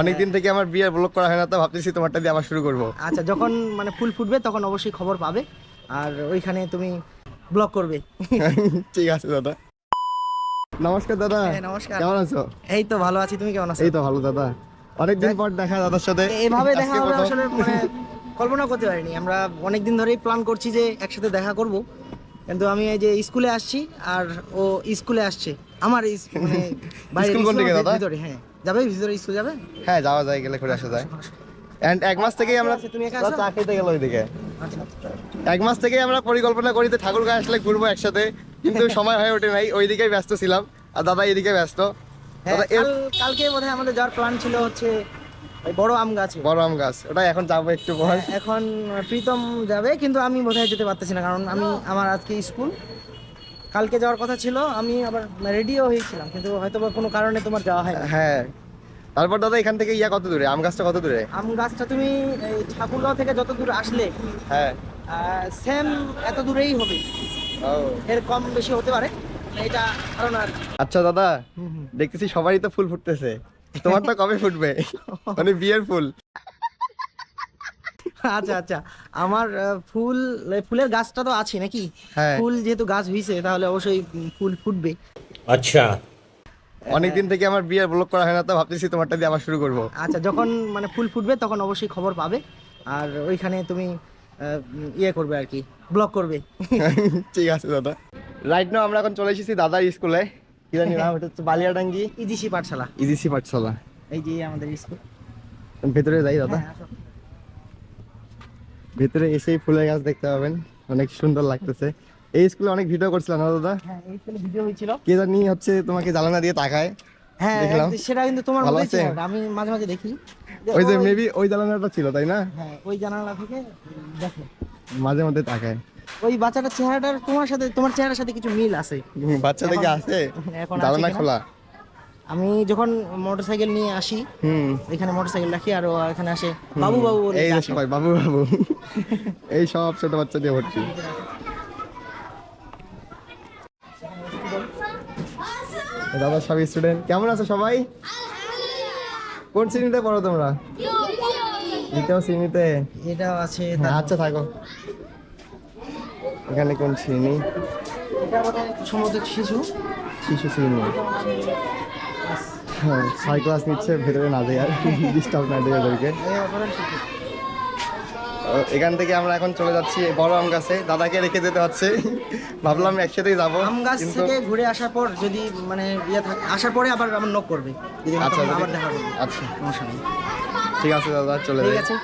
অনেকদিন থেকে আমার বিয়ের ব্লগ করা হয় না তো ভাবতেছি তোমারটা দিয়ে আবার শুরু করব। আচ্ছা যখন মানে ফুল ফুটবে তখন অবশ্যই খবর পাবে। আর ওইখানে তুমি ব্লগ করবে। ঠিক আছে দাদা। নমস্কার দাদা। হ্যাঁ, নমস্কার। কেমন আছো? এই তো ভালো আছি তুমি কেমন আছো? এই তো ভালো দাদা। অনেকদিন পর দেখা দাদার সাথে। এভাবে দেখা হবে আসলে মানে কল্পনা করতে পারিনি। আমরা অনেকদিন ধরেই প্ল্যান করছি যে একসাথে দেখা করব। কিন্তু আমি এই যে স্কুলে আসছি আর ও স্কুলে আসছে। আমার মানে বাইরে স্কুল কোন দিকে দাদা? হ্যাঁ। যাবে ভিতরে স্কুল যাবে? হ্যাঁ যাওয়া যায় গেলে ঘুরে আসা যায়। এন্ড এক মাস থেকেই আমরা তুমি একা? চা খেতে গেল ওইদিকে। আচ্ছা এক মাস থেকেই আমরা পরিকল্পনা করি তো ঠাকুরগাঁ আসলে ঘুরবো একসাথে কিন্তু সময় হয়ে ওঠে নাই ওইদিকেই ব্যস্ত ছিলাম আর দাদা এদিকে ব্যস্ত। হ্যাঁ কালকে বোধহয় আমাদের যাওয়ার প্ল্যান ছিল হচ্ছে বড় আম গাছ। বড় আম গাছ ওটা এখন যাব একটু পর। এখন প্রীতম যাবে কিন্তু আমি বোধহয় যেতে পারতেছি না কারণ আমি আমার আজকে স্কুল। কালকে যাওয়ার কথা ছিল আমি আবার রেডিও হয়েছিলাম কিন্তু হয়তো বা কোনো কারণে তোমার যাওয়া হয় হ্যাঁ। তারপর দাদা এখান থেকে ইয়া কত দূরে? আম গাছটা কত দূরে? আম গাছটা তুমি এই ঠাকুরগাঁও থেকে যত দূর আসলে হ্যাঁ। সেম এত দূরেই হবে। এর কম বেশি হতে পারে এটা কারণ আর আচ্ছা দাদা দেখতেছি সবারই তো ফুল ফুটতেছে। তোমারটা কবে ফুটবে? মানে বিয়ের ফুল। আচ্ছা আচ্ছা। আমার ফুল ফুলের গাছটা তো আছে নাকি? হ্যাঁ। ফুল যেহেতু গাছ হইছে তাহলে অবশ্যই ফুল ফুটবে। আচ্ছা। অনেকদিন থেকে আমার বিয়ের ব্লক করা হয় না তো ভাবতেছি তোমারটা দিয়ে আবার শুরু করব। আচ্ছা যখন মানে ফুল ফুটবে তখন অবশ্যই খবর পাবে। আর ওইখানে তুমি ইয়ে করবে আর কি ব্লক করবে। ঠিক আছে দাদা। রাইট নাও আমরা এখন চলে এসেছি দাদার স্কুলে কি জানি নাম এটা হচ্ছে বালিয়াডাঙ্গি। ইজিসি পাঠশালা। ইজিসি পাঠশালা। এই যে আমাদের স্কুল ভেতরে যাই দাদা। হ্যাঁ, ভেতরে এসেই ফুলের গাছ দেখতে পাবেন। অনেক সুন্দর লাগতেছে। এই স্কুলে অনেক ভিডিও করছিলাম না দাদা? হ্যাঁ এই স্কুলে ভিডিও হয়েছিল। কে জানি হচ্ছে তোমাকে জানানা দিয়ে তাকায়। হ্যাঁ সেটা কিন্তু তোমার আছে? আমি মাঝে মাঝে দেখি। ওই যে মেবি ওই ছিল তাই না? হ্যাঁ ওই জানালা থেকে দেখো। মাঝে তাকায়। ওই বাচ্চাটার চেহারাটার তোমার সাথে তোমার চেহারার সাথে কিছু মিল আছে। বাচ্চা আছে? খোলা। আমি যখন মোটরসাইকেল নিয়ে আসি হুম। এখানে মোটরসাইকেল রাখি আর এখানে আসে বাবু বাবু বলে এই সবাই বাবু বাবু এই সব ছোট বাচ্চা দিয়ে ভর্তি। দাদা সব স্টুডেন্ট কেমন আছো সবাই? কোন শ্রেণীতে পড়ো তোমরা? দ্বিতীয় শ্রেণীতে? এটাও আছে হ্যাঁ, আচ্ছা থাকো। এখানে কোন শ্রেণি? এটা সম্ভবত শিশু। শিশু শ্রেণি। ছয় ক্লাস নিচ্ছে ভেতরে না দেয় আর ডিস্টার্ব না দেয় ওদেরকে। এখান থেকে আমরা এখন চলে যাচ্ছি বড় আম গাছে। দাদাকে রেখে যেতে হচ্ছে। ভাবলাম একসাথেই যাব আম গাছ থেকে ঘুরে আসার পর যদি মানে ইয়ে থাকে আসার পরে আবার আমার নক করবে। আচ্ছা আবার দেখা করবে আচ্ছা। ঠিক আছে দাদা চলে ঠিক যাই। আছে।